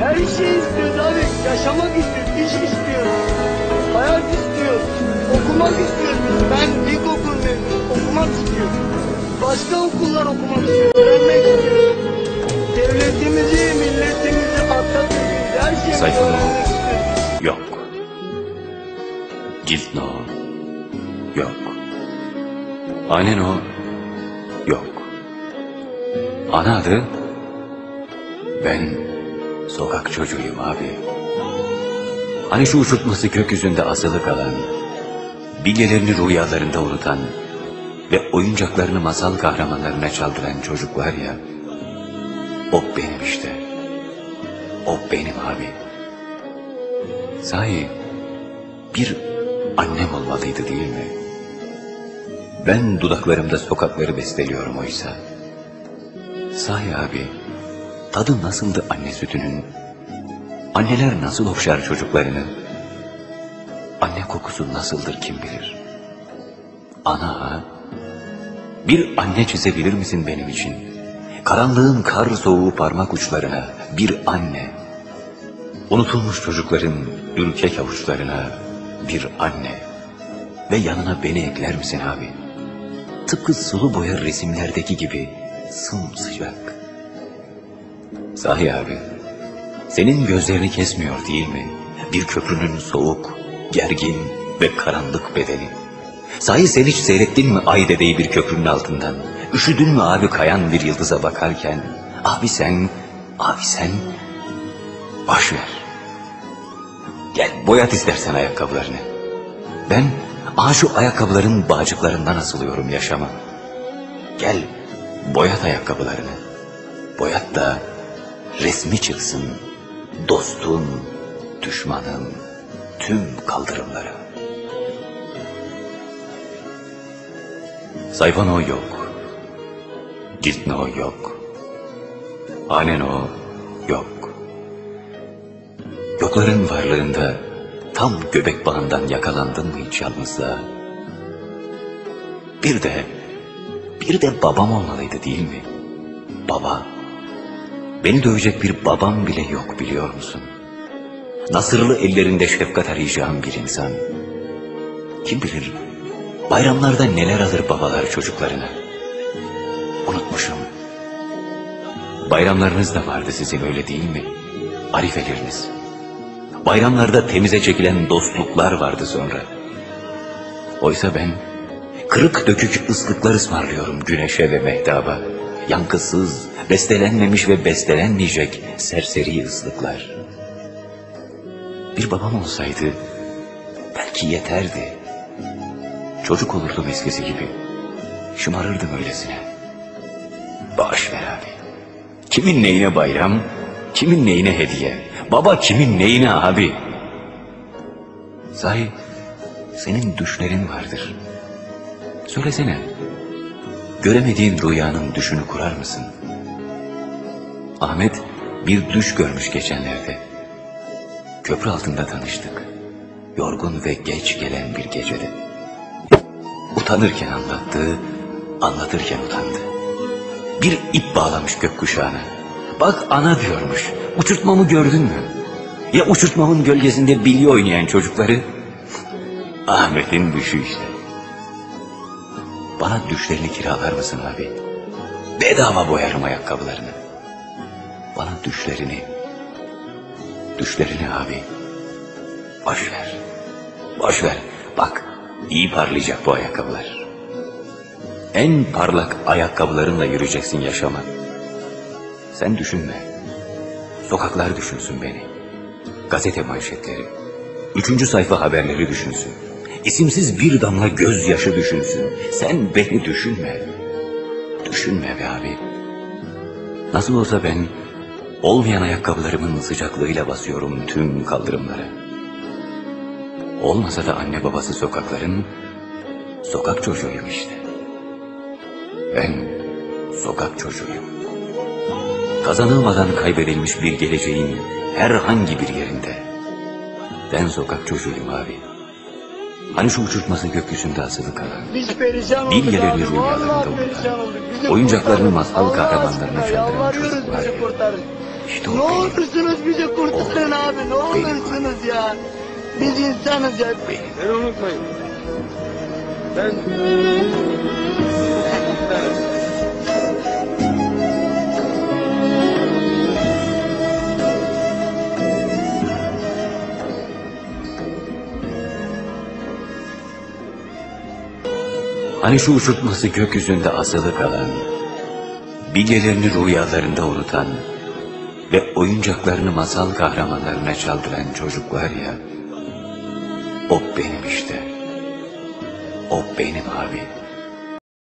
her şeyi istiyoruz abi. Yaşamak istiyoruz, iş istiyoruz. Hayat istiyoruz. Okumak istiyoruz. Ben ilkokul mezunuyum. Okumak istiyorum. Başka okullar okumak istiyorum. Öğrenmek istiyorum. Devletimizi, milletimizi, Atatürk'ümüzü, her şeyi Sayfa öğrenmek Nurul. istiyorum. Yok. Cilt no. Yok. Annen o. Yok. Ana adı. Ben sokak çocuğuyum abi. Hani şu uçurtması gökyüzünde asılı kalan, bilgelerini rüyalarında unutan ve oyuncaklarını masal kahramanlarına çaldıran çocuk var ya, o benim işte. O benim abi. Sahi bir annem olmalıydı değil mi? Ben dudaklarımda sokakları besteliyorum oysa. Sahi abi, tadı nasıldı anne sütünün? Anneler nasıl okşar çocuklarını? Anne kokusu nasıldır kim bilir? Ana? Bir anne çizebilir misin benim için? Karanlığın kar soğuğu parmak uçlarına bir anne. Unutulmuş çocukların ürkek avuçlarına bir anne. Ve yanına beni ekler misin abi? Tıpkı sulu boya resimlerdeki gibi sımsıcak. Sahi abi, senin gözlerini kesmiyor değil mi? Bir köprünün soğuk, gergin ve karanlık bedeni. Sahi sen hiç seyrettin mi ay dedeyi bir köprünün altından? Üşüdün mü abi kayan bir yıldıza bakarken? Abi sen, abi sen, boş ver. Gel boyat istersen ayakkabılarını. Ben aha şu ayakkabıların bağcıklarından asılıyorum yaşama. Gel boyat ayakkabılarını. Boyat da resmi çıksın. Dostun, düşmanın, tüm kaldırımlara. Sayfan o yok. Cilt o yok. Hanen o yok. Yokların varlığında tam göbek bağından yakalandın mı hiç yalnızlığa? Bir de, bir de babam olmalıydı değil mi? Baba. Beni dövecek bir babam bile yok biliyor musun? Nasırlı ellerinde şefkat arayacağım bir insan. Kim bilir bayramlarda neler alır babalar çocuklarına. Unutmuşum. Bayramlarınız da vardı sizin öyle değil mi? Arifeleriniz. Bayramlarda temize çekilen dostluklar vardı sonra. Oysa ben kırık dökük ıslıklar ısmarlıyorum güneşe ve mehtaba. Yankısız, bestelenmemiş ve bestelenmeyecek serseri ıslıklar. Bir babam olsaydı belki yeterdi. Çocuk olurdum eskisi gibi. Şımarırdım öylesine. Boş ver abi. Kimin neyine bayram, kimin neyine hediye. Baba kimin neyine abi. Sahi senin düşlerin vardır. Söylesene. Göremediğin rüyanın düşünü kurar mısın? Ahmet bir düş görmüş geçenlerde. Köprü altında tanıştık. Yorgun ve geç gelen bir gecede. Utanırken anlattı, anlatırken utandı. Bir ip bağlamış gökkuşağına. Bak ana diyormuş, uçurtmamı gördün mü? Ya uçurtmamın gölgesinde bilye oynayan çocukları? Ahmet'in düşü işte. Bana düşlerini kiralar mısın abi? Bedava boyarım ayakkabılarını. Bana düşlerini, düşlerini abi. Boş ver, boş ver. Bak, iyi parlayacak bu ayakkabılar. En parlak ayakkabılarınla yürüyeceksin yaşama. Sen düşünme. Sokaklar düşünsün beni. Gazete manşetleri. Üçüncü sayfa haberleri düşünsün. İsimsiz bir damla gözyaşı düşünsün. Sen beni düşünme. Düşünme be abi. Nasıl olsa ben olmayan ayakkabılarımın sıcaklığıyla basıyorum tüm kaldırımlara. Olmasa da anne babası sokakların sokak çocuğuyum işte. Ben sokak çocuğuyum. Kazanılmadan kaybedilmiş bir geleceğin herhangi bir yerinde. Ben sokak çocuğuyum abi. Hani şu uçurtması gökyüzünde asılı kalan. Biz perişan Bilgelerini abi. rüyalarında unutan, oyuncaklarını masal kahramanlarına yalvarıyoruz çocuklar bizi ya. İşte Ne olursunuz bizi kurtarın abi ne olursunuz ya. Biz insanız ya. Benim. Beni unutmayın. Ben... Hani şu uçurtması gökyüzünde asılı kalan, bilgelerini rüyalarında unutan ve oyuncaklarını masal kahramanlarına çaldıran çocuklar ya, o benim işte. O benim abi.